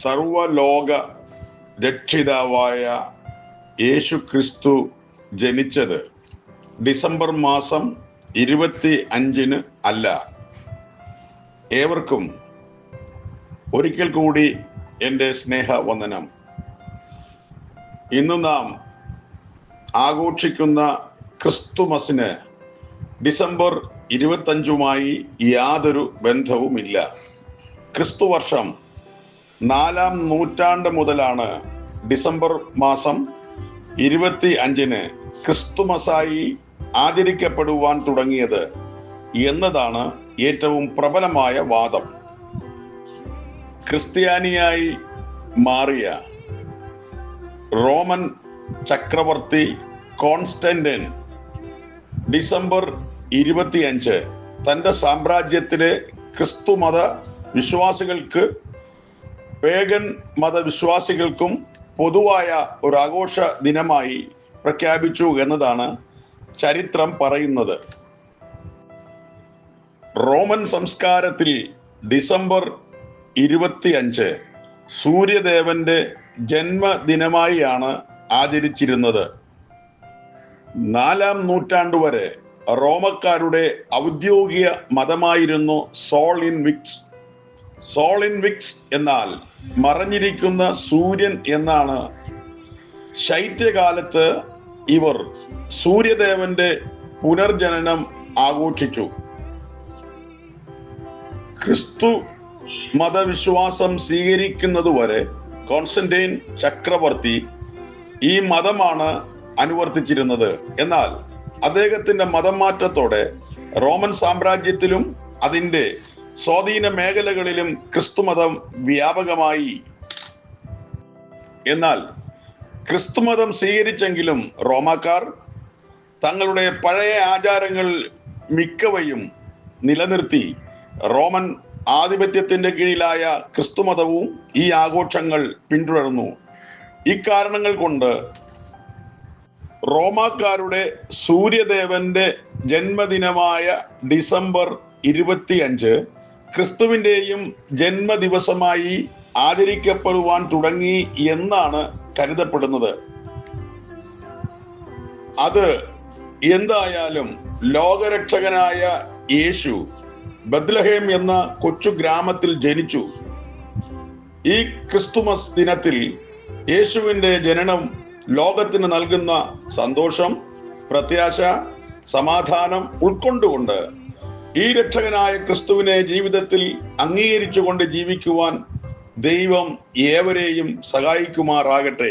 സർവലോക രക്ഷിതാവായ യേശു ക്രിസ്തു ജനിച്ചത് ഡിസംബർ മാസം ഇരുപത്തി അഞ്ചിന് അല്ല. ഏവർക്കും ഒരിക്കൽ കൂടി എന്റെ സ്നേഹ വന്ദനം ഇന്ന് നാം ആഘോഷിക്കുന്ന ക്രിസ്തുമസിന് ഡിസംബർ ഇരുപത്തഞ്ചുമായി യാതൊരു ബന്ധവുമില്ല. ക്രിസ്തു വർഷം നാലാം നൂറ്റാണ്ട് മുതലാണ് ഡിസംബർ മാസം ഇരുപത്തി അഞ്ചിന് ക്രിസ്തുമസായി ആചരിക്കപ്പെടുവാൻ തുടങ്ങിയത് എന്നതാണ് ഏറ്റവും പ്രബലമായ വാദം. ക്രിസ്ത്യാനിയായി മാറിയ റോമൻ ചക്രവർത്തി കോൺസ്റ്റന്റൈൻ ഡിസംബർ ഇരുപത്തിയഞ്ച് തന്റെ സാമ്രാജ്യത്തിലെ ക്രിസ്തുമത വിശ്വാസികൾക്ക് പേഗൻ മതവിശ്വാസികൾക്കും പൊതുവായ ഒരു ആഘോഷ ദിനമായി പ്രഖ്യാപിച്ചു എന്നതാണ് ചരിത്രം പറയുന്നത്. റോമൻ സംസ്കാരത്തിൽ ഡിസംബർ ഇരുപത്തിയഞ്ച് സൂര്യദേവന്റെ ജന്മദിനമായിയാണ് ആചരിച്ചിരുന്നത്. നാലാം നൂറ്റാണ്ട് വരെ റോമക്കാരുടെ ഔദ്യോഗിക മതമായിരുന്നു Sol Invictus. Sol Invictus എന്നാൽ മറഞ്ഞിരിക്കുന്ന സൂര്യൻ എന്നാണ്. ശൈത്യകാലത്ത് ഇവർ സൂര്യദേവന്റെ പുനർജനനം ആഘോഷിച്ചു. ക്രിസ്തു മതവിശ്വാസം സ്വീകരിക്കുന്നതുവരെ കോൺസ്റ്റന്റൈൻ ചക്രവർത്തി ഈ മതമാണ് അനുവർത്തിച്ചിരുന്നത്. എന്നാൽ അദ്ദേഹത്തിന്റെ മതം മാറ്റത്തോടെ റോമൻ സാമ്രാജ്യത്തിലും അതിന്റെ സ്വാധീന മേഖലകളിലും ക്രിസ്തുമതം വ്യാപകമായി. എന്നാൽ ക്രിസ്തുമതം സ്വീകരിച്ചെങ്കിലും റോമാക്കാർ തങ്ങളുടെ പഴയ ആചാരങ്ങൾ മിക്കവയും നിലനിർത്തി. റോമൻ ആധിപത്യത്തിന്റെ കീഴിലായ ക്രിസ്തുമതവും ഈ ആഘോഷങ്ങൾ പിന്തുടർന്നു. ഇക്കാരണങ്ങൾ കൊണ്ട് റോമാക്കാരുടെ സൂര്യദേവന്റെ ജന്മദിനമായ ഡിസംബർ ഇരുപത്തിയഞ്ച് ക്രിസ്തുവിന്റെയും ജന്മദിവസമായി ആചരിക്കപ്പെടുവാൻ തുടങ്ങി എന്നാണ് കരുതപ്പെടുന്നത്. അത് എന്തായാലും ലോകരക്ഷകനായ യേശു ബദ്ലഹേം എന്ന കൊച്ചു ഗ്രാമത്തിൽ ജനിച്ചു. ഈ ക്രിസ്തുമസ് ദിനത്തിൽ യേശുവിന്റെ ജനനം ലോകത്തിന് നൽകുന്ന സന്തോഷം പ്രത്യാശ സമാധാനം ഉൾക്കൊണ്ടുകൊണ്ട് ഈ രക്ഷകനായ ക്രിസ്തുവിനെ ജീവിതത്തിൽ അംഗീകരിച്ചുകൊണ്ട് ജീവിക്കുവാൻ ദൈവം ഏവരെയും സഹായിക്കുമാറാകട്ടെ.